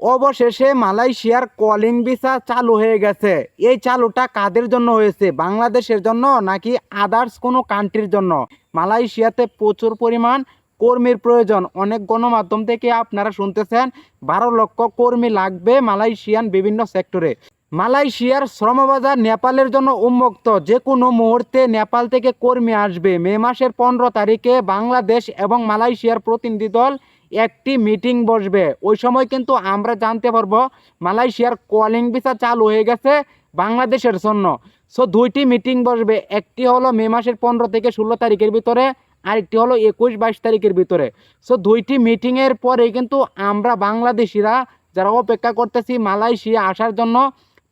অবশেষে মালয়েশিয়ার calling visa চালু হয়ে গেছে। এই চালুটা কাদের জন্য হয়েছে? বাংলাদেশের জন্য নাকি আদার্স কোনো কান্ট্রির জন্য? মালয়েশিয়াতে প্রচুর পরিমাণ কর্মীর প্রয়োজন। অনেক গণমাধ্যম থেকে আপনারা শুনতেছেন, বারো লক্ষ কর্মী লাগবে মালয়েশিয়ান বিভিন্ন সেক্টরে। মালয়েশিয়ার শ্রমবাজার নেপালের জন্য উন্মুক্ত। যে কোনো মুহূর্তে নেপাল থেকে কর্মী আসবে। মে মাসের পনেরো তারিখে বাংলাদেশ এবং মালয়েশিয়ার প্রতিনিধি দল একটি মিটিং বসবে। ওই সময় কিন্তু আমরা জানতে পারব, মালয়েশিয়ার কলিং ভিসা চালু হয়ে গেছে বাংলাদেশের জন্য। সো দুইটি মিটিং বসবে। একটি হলো মে মাসের পনেরো থেকে ষোলো তারিখের ভিতরে, আরেকটি হলো একুশ বাইশ তারিখের ভিতরে। সো দুইটি মিটিংয়ের পরে কিন্তু আমরা বাংলাদেশিরা যারা অপেক্ষা করতেছি মালয়েশিয়া আসার জন্য,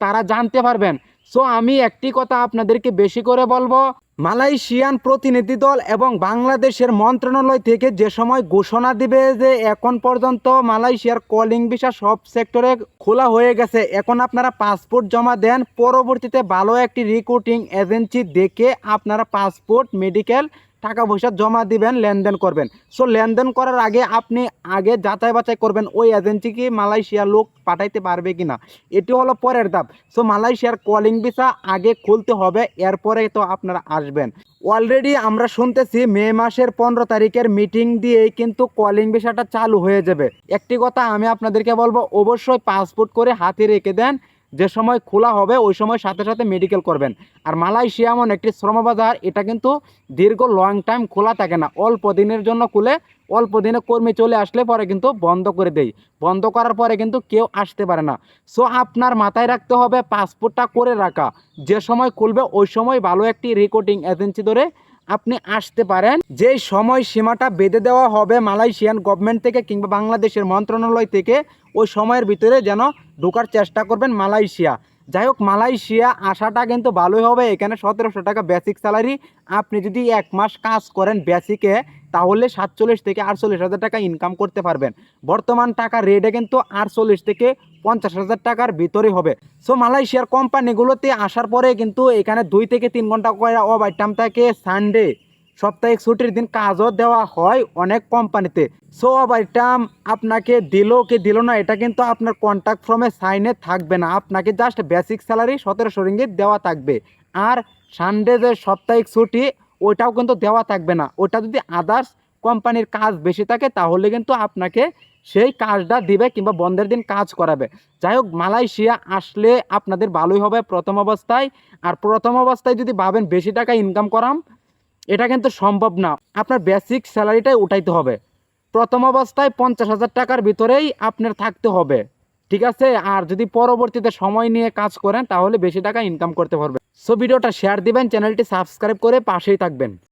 তারা জানতে পারবেন। সো আমি একটি কথা আপনাদেরকে বেশি করে বলব মালয়েশিয়ান প্রতিনিধি দল এবং বাংলাদেশের মন্ত্রণালয় থেকে যে সময় ঘোষণা দিবে যে এখন পর্যন্ত মালয়েশিয়ার কলিং ভিসা সব সেক্টরে খোলা হয়ে গেছে, এখন আপনারা পাসপোর্ট জমা দেন। পরবর্তীতে ভালো একটি রিক্রুটিং এজেন্সি দেখে আপনারা পাসপোর্ট মেডিকেল টাকা পয়সা জমা দিবেন, লেনদেন করবেন। সো লেনদেন করার আগে আপনি আগে যাচাই বাছাই করবেন, ওই এজেন্সি কি মালয়েশিয়ার লোক পাঠাইতে পারবে কিনা। এটি হলো পরের ধাপ। সো মালয়েশিয়ার কলিং ভিসা আগে খুলতে হবে, এরপরে তো আপনারা আসবেন। অলরেডি আমরা শুনতেছি, মে মাসের পনেরো তারিখের মিটিং দিয়েই কিন্তু কলিং ভিসাটা চালু হয়ে যাবে। একটি কথা আমি আপনাদেরকে বলব, অবশ্যই পাসপোর্ট করে হাতে রেখে দেন যে সময় খোলা হবে, ওই সময় সাথে সাথে মেডিকেল করবেন। আর মালয়েশিয়া এমন একটি শ্রমবাজার, এটা কিন্তু দীর্ঘ লং টাইম খোলা থাকে না। অল্প দিনের জন্য খুলে, অল্প দিনে কর্মী চলে আসলে পরে কিন্তু বন্ধ করে দেই বন্ধ করার পরে কিন্তু কেউ আসতে পারে না। সো আপনার মাথায় রাখতে হবে পাসপোর্টটা করে রাখা। যে সময় খুলবে, ওই সময় ভালো একটি রেকর্ডিং এজেন্সি ধরে আপনি আসতে পারেন। যে সময় সীমাটা বেঁধে দেওয়া হবে মালয়েশিয়ান গভর্নমেন্ট থেকে কিংবা বাংলাদেশের মন্ত্রণালয় থেকে, ওই সময়ের ভিতরে যেন ঢোকার চেষ্টা করবেন মালয়েশিয়া। যাই হোক মালয়েশিয়া আসাটা কিন্তু ভালোই হবে। এখানে সতেরোশো টাকা বেসিক স্যালারি আপনি যদি এক মাস কাজ করেন বেসিকে তাহলে সাতচল্লিশ থেকে আটচল্লিশ হাজার টাকা ইনকাম করতে পারবেন। বর্তমান টাকা রেটে কিন্তু আটচল্লিশ থেকে পঞ্চাশ হাজার টাকার ভিতরে হবে। সো মালয়েশিয়ার কোম্পানিগুলোতে আসার পরে কিন্তু এখানে দুই থেকে তিন ঘণ্টা করে ওভার টাইম থাকে সানডে সাপ্তাহিক ছুটির দিন কাজও দেওয়া হয় অনেক কোম্পানিতে। সো ওভার টাইম আপনাকে দিল কি দিল না, এটা কিন্তু আপনার কন্ট্যাক্ট ফর্মে সাইনে থাকবে না। আপনাকে জাস্ট বেসিক স্যালারি সতেরোশো রিঙ্গিত দেওয়া থাকবে। আর সানডে যে সাপ্তাহিক ছুটি, ওইটাও কিন্তু দেওয়া থাকবে না। ওটা যদি আদার্স কোম্পানির কাজ বেশি থাকে, তাহলে কিন্তু আপনাকে সেই কাজটা দিবে কিংবা বন্ধের দিন কাজ করাবে। যাই হোক, মালয়েশিয়া আসলে আপনাদের ভালোই হবে প্রথম অবস্থায়। আর প্রথম অবস্থায় যদি ভাবেন বেশি টাকা ইনকাম করাম এটা কিন্তু সম্ভব না। আপনার বেসিক স্যালারিটাই উঠাইতে হবে। প্রথম অবস্থায় পঞ্চাশ হাজার টাকার ভিতরেই আপনার থাকতে হবে। ঠিক আছে? আর যদি পরবর্তীতে সময় নিয়ে কাজ করেন, তাহলে বেশি টাকা ইনকাম করতে পারবেন। সো ভিডিওটা শেয়ার দিবেন চ্যানেলটি সাবস্ক্রাইব করে পাশেই থাকবেন।